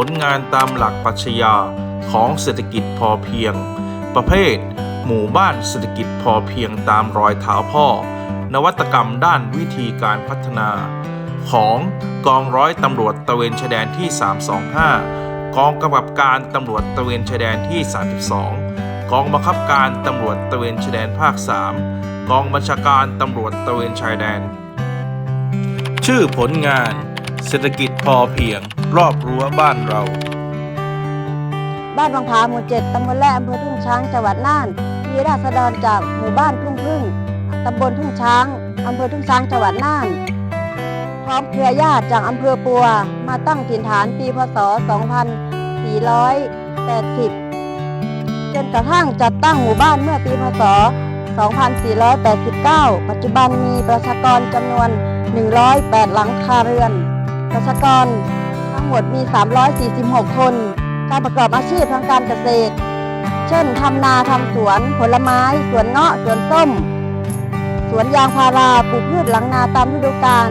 ผลงานตามหลักปรัชญาของเศรษฐกิจพอเพียง ประเภท หมู่บ้านเศรษฐกิจพอเพียงตามรอยเท้าพ่อ นวัตกรรมด้านวิธีการพัฒนา ของกองร้อยตำรวจตระเวนชายแดนที่ 325 กองกำกับการตำรวจตระเวนชายแดนที่ 32 กองบังคับการตำรวจตระเวนชายแดนภาค 3 กองบัญชาการตำรวจตระเวนชายแดน ชื่อผลงาน เศรษฐกิจพอเพียง รอบรั้วบ้านเรา บ้านวังผาหมู่เจ็ดตำบลแร่อำเภอทุ่งช้างจังหวัดน่าน มีราษฎรจากหมู่บ้านทุ่งพึ่งตำบลทุ่งช้างอำเภอทุ่งช้างจังหวัดน่าน พร้อมเครือญาติจากอำเภอปัว มาตั้งถิ่นฐานปีพศ 2480 จนกระทั่งจัดตั้งหมู่บ้านเมื่อปีพศ 2489 ปัจจุบันมีประชากรจำนวน 108 หลังคาเรือน ประชากร ทั้งหมดมี 346 คน การประกอบอาชีพทางการเกษตร เช่นทำนาทำสวน ผลไม้ สวนเงาะสวนส้ม สวนยางพาราปลูกพืชหลังนาตามฤดูกาล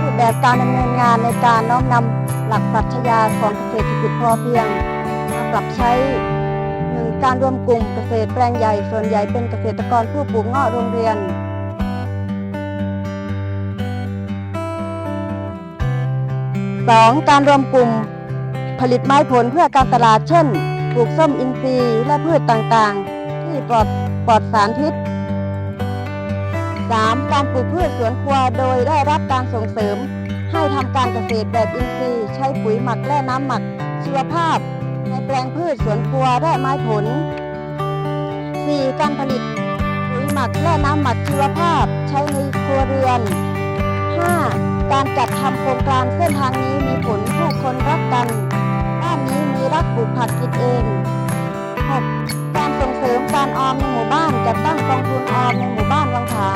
รูปแบบการดำเนินงานในการน้อมนำหลักปรัชญาของเกษตรกิจพอเพียงมาปรับใช้หนึ่งการรวมกลุ่มเกษตรแปลงใหญ่ส่วนใหญ่เป็นเกษตรกรผู้ปลูกเงาะโรงเรียน 2. การรวมกลุ่ม ผลิตไม้ผลเพื่อการตลาดเช่น ปลูกส้มอินทรีย์และพืชต่างๆ ที่ปลอดปลอดสารพิษ 3. การปลูกพืชสวนครัวโดยได้รับการส่งเสริม ให้ทำการเกษตรแบบอินทรีย์ ใช้ปุ๋ยหมักและน้ำหมักชีวภาพ ในแปลงพืชสวนครัวและไม้ผล 4. การผลิตปุ๋ยหมักและน้ำหมักชีวภาพ ใช้ในครัวเรือน 5. การจัดทำโครงการเส้นทางนี้มีผลผู้คนรักกันบ้านนี้มีรักปลูกผักกินเอง 6. การส่งเสริมการออมในหมู่บ้านจัดตั้งกองทุนออมในหมู่บ้านวังผา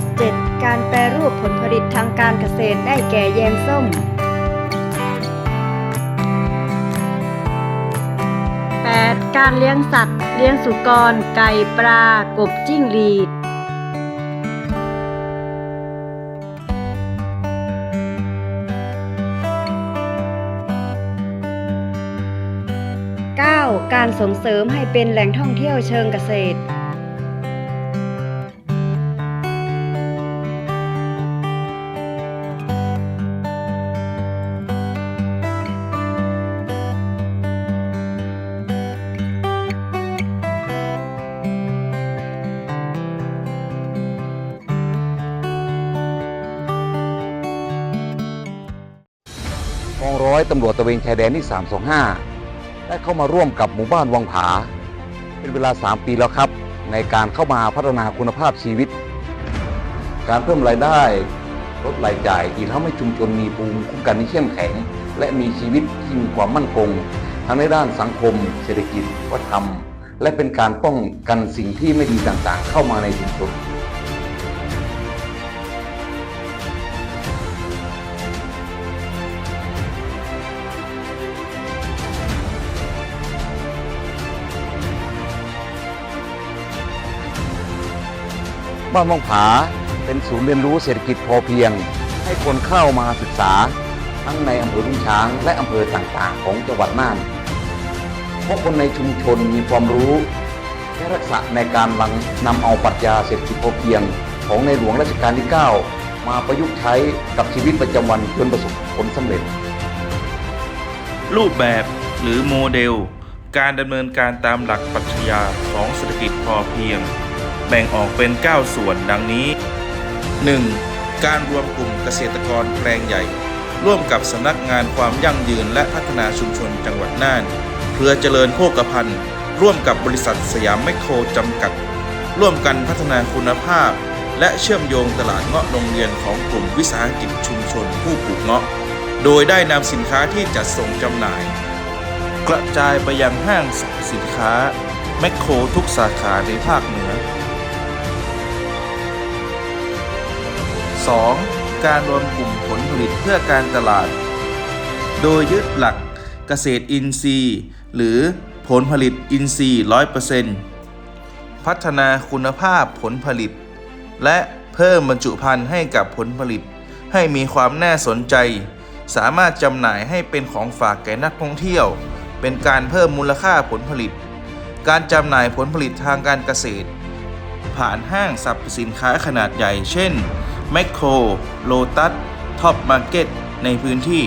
7. การแปรรูปผลผลิตทางการเกษตรได้แก่แยมส้ม 8. การเลี้ยงสัตว์ เลี้ยงสุกร ไก่ปลากบจิ้งหรีด การส่งเสริมให้เป็นแหล่งท่องเที่ยวเชิงเกษตร กองร้อยตำรวจตระเวนชายแดนที่ 325 ได้เข้ามาร่วมกับหมู่บ้านวังผา เป็นเวลา 3 ปีแล้วครับ ในการเข้ามาพัฒนาคุณภาพชีวิต การเพิ่มรายได้ลดรายจ่ายอีกทำให้ชุมชนมีภูมิคุ้มกันที่เข้มแข็ง และมีชีวิตที่มีความมั่นคงทั้งในด้านสังคม เศรษฐกิจวัฒนธรรม และเป็นการป้องกันสิ่งที่ไม่ดีต่างๆ เข้ามาในชุมชน บ้านวังผาเป็นศูนย์เรียนรู้เศรษฐกิจพอเพียง ให้คนเข้ามาศึกษา ทั้งในอำเภอทุ่งช้าง และอำเภอต่างๆ ของจังหวัดน่าน เพราะคนในชุมชนมีความรู้และรักษาในการลังนำเอาปรัชญาเศรษฐกิจพอเพียง ของในหลวงรัชกาลที่ 9 มาประยุกต์ใช้กับชีวิตประจำวันจนประสบผลสำเร็จ รูปแบบหรือโมเดล การดำเนินการตามหลักปรัชญาของเศรษฐกิจพอเพียง แบ่งออกเป็น 9 ส่วนดังนี้ 1. การรวมกลุ่มเกษตรกรแปลงใหญ่ ร่วมกับสำนักงานความยั่งยืนและพัฒนาชุมชนจังหวัดน่านเพื่อเจริญโภคภัณฑ์ ร่วมกับบริษัทสยามแมคโครจำกัด ร่วมกันพัฒนาคุณภาพ และเชื่อมโยงตลาดเงาะโรงเรียนของกลุ่มวิสาหกิจชุมชนผู้ปลูกเงาะ โดยได้นำสินค้าที่จัดส่งจำหน่าย กระจายไปยังห้างสรรพสินค้าแมคโครทุกสาขาในภาคเหนือ 2. การรวมกลุ่มผลผลิตเพื่อการตลาด โดยยึดหลักเกษตรอินทรีย์ หรือผลผลิตอินทรีย์ 100%พัฒนาคุณภาพผลผลิต และเพิ่มบรรจุภัณฑ์ให้กับผลผลิต ให้มีความน่าสนใจ สามารถจำหน่ายให้เป็นของฝากแก่นักท่องเที่ยว เป็นการเพิ่มมูลค่าผลผลิต การจำหน่ายผลผลิตทางการเกษตร ผ่านห้างสรรพสินค้าขนาดใหญ่ เช่น แมคโคร โลตัส ท็อปมาร์เก็ต ในพื้นที่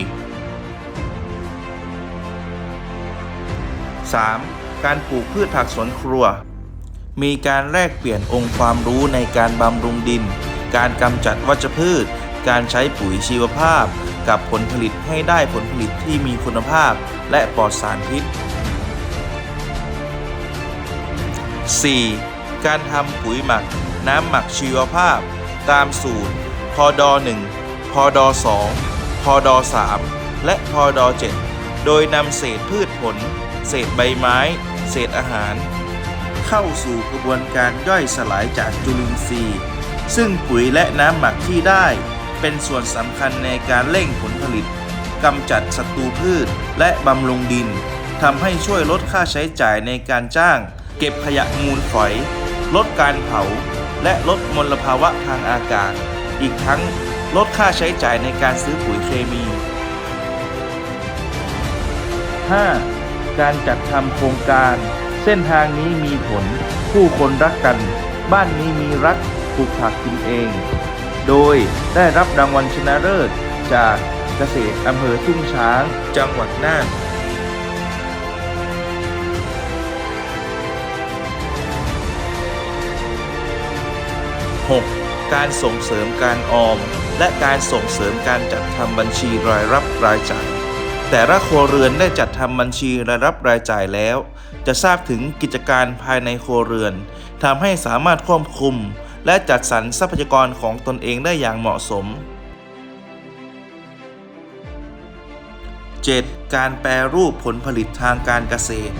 3. การปลูกพืชผักสวนครัว มีการแลกเปลี่ยนองค์ความรู้ในการบำรุงดิน การกำจัดวัชพืช การใช้ปุ๋ยชีวภาพ กับผลผลิตให้ได้ผลผลิตที่มีคุณภาพ และปลอดสารพิษ 4. การทำปุ๋ยหมัก น้ำหมักชีวภาพ ตามสูตรพอดอ1พอดอ2พอดอ3และพอดอ7โดยนำเศษพืชผล เศษใบไม้ เศษอาหาร เข้าสู่กระบวนการย่อยสลายจากจุลินทรีย์ ซึ่งปุ๋ยและน้ำหมักที่ได้ เป็นส่วนสำคัญในการเร่งผลผลิตกำจัดศัตรูพืชและบำรุงดินทำให้ช่วยลดค่าใช้จ่ายในการจ้าง เก็บขยะมูลฝอย ลดการเผา และลดมลภาวะทางอากาศ อีกทั้งลดค่าใช้จ่ายในการซื้อปุ๋ยเคมี 5. การจัดทำโครงการ เส้นทางนี้มีผล ผู้คนรักกัน บ้านนี้มีรักปลูกผักกินเอง โดยได้รับรางวัลชนะเลิศจากเกษตรอำเภอทุ่งช้าง จังหวัดน่าน 6. การส่งเสริมการออม และการส่งเสริมการจัดทำบัญชีรายรับรายจ่าย แต่ละครัวเรือนได้จัดทำบัญชีรายรับรายจ่ายแล้ว จะทราบถึงกิจการภายในครัวเรือนทำให้สามารถควบคุม และจัดสรรทรัพยากรของตนเองได้อย่างเหมาะสม 7. การแปรรูปผลผลิตทางการเกษตร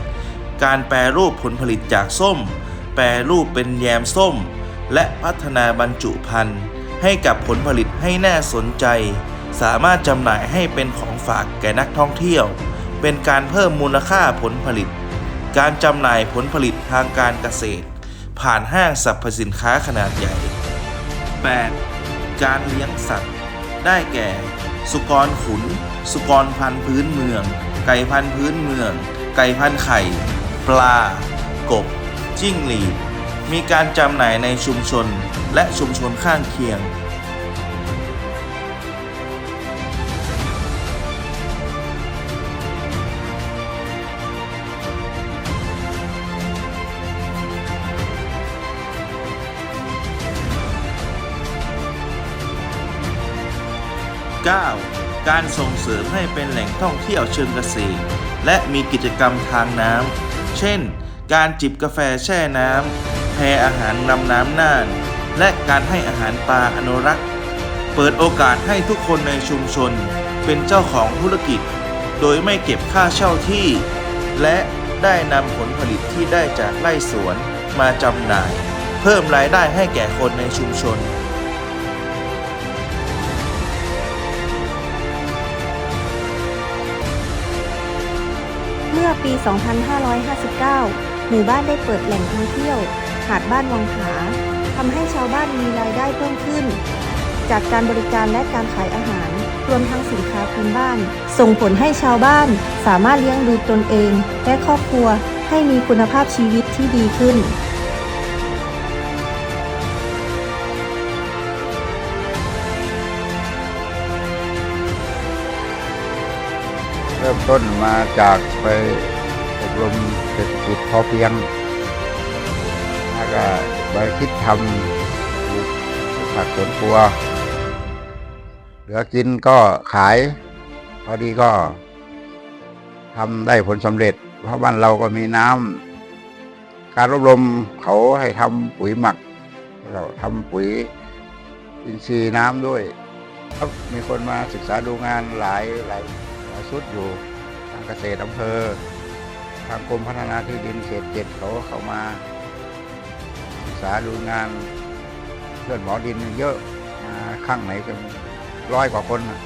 การแปรรูปผลผลิตจากส้ม แปรรูปเป็นแยมส้ม และพัฒนาบรรจุภัณฑ์ให้กับผลผลิตให้น่าสนใจ สามารถจำหน่ายให้เป็นของฝากแก่นักท่องเที่ยว เป็นการเพิ่มมูลค่าผลผลิต การจำหน่ายผลผลิตทางการเกษตร ผ่านห้างสรรพสินค้าขนาดใหญ่ 8. การเลี้ยงสัตว์ ได้แก่ สุกรขุน สุกรพันธุ์พื้นเมือง ไก่พันธุ์พื้นเมือง ไก่พันธุ์ไข่ ปลา กบ จิ้งหรีด มีการจำหน่ายในชุมชนและชุมชนข้างเคียง 9. การส่งเสริมให้เป็นแหล่งท่องเที่ยวเชิงเกษตร และมีกิจกรรมทางน้ำ เช่น การจิบกาแฟแช่น้ำ แพอาหารนำน้ำน่าน และการให้อาหารปลาอนุรักษ์ เปิดโอกาสให้ทุกคนในชุมชนเป็นเจ้าของธุรกิจ โดยไม่เก็บค่าเช่าที่ และได้นำผลผลิตที่ได้จากไร่สวนมาจำหน่าย เพิ่มรายได้ให้แก่คนในชุมชนเมื่อปี 2559 หมู่บ้านได้เปิดแหล่งท่องเที่ยว หาดบ้านวังผาทำให้ชาวบ้านมีรายได้เพิ่มขึ้น จากการบริการและการขายอาหาร รวมทั้งสินค้าพื้นบ้าน ส่งผลให้ชาวบ้านสามารถเลี้ยงดูตนเอง และครอบครัวให้มีคุณภาพชีวิตที่ดีขึ้นเริ่มต้นมาจากไปอบรมเศรษฐกิจพอเพียง ก็ไปคิดทำปลูกผักสวนครัว เหลือกินก็ขาย พอดีก็ทำได้ผลสำเร็จ เพราะบ้านเราก็มีน้ำการอบรมเขาให้ทำปุ๋ยหมัก เราทำปุ๋ยอินทรีย์น้ำด้วยครับมีคนมาศึกษาดูงานหลายหลายหลายชุดอยู่ทางเกษตรอำเภอ ทางกรมพัฒนาที่ดินเขตเจ็ดเขาเข้ามา ษาดูงานเพื่อนหมอดินเยอะมาข้างไหนเป็นร้อยกว่าคนนะ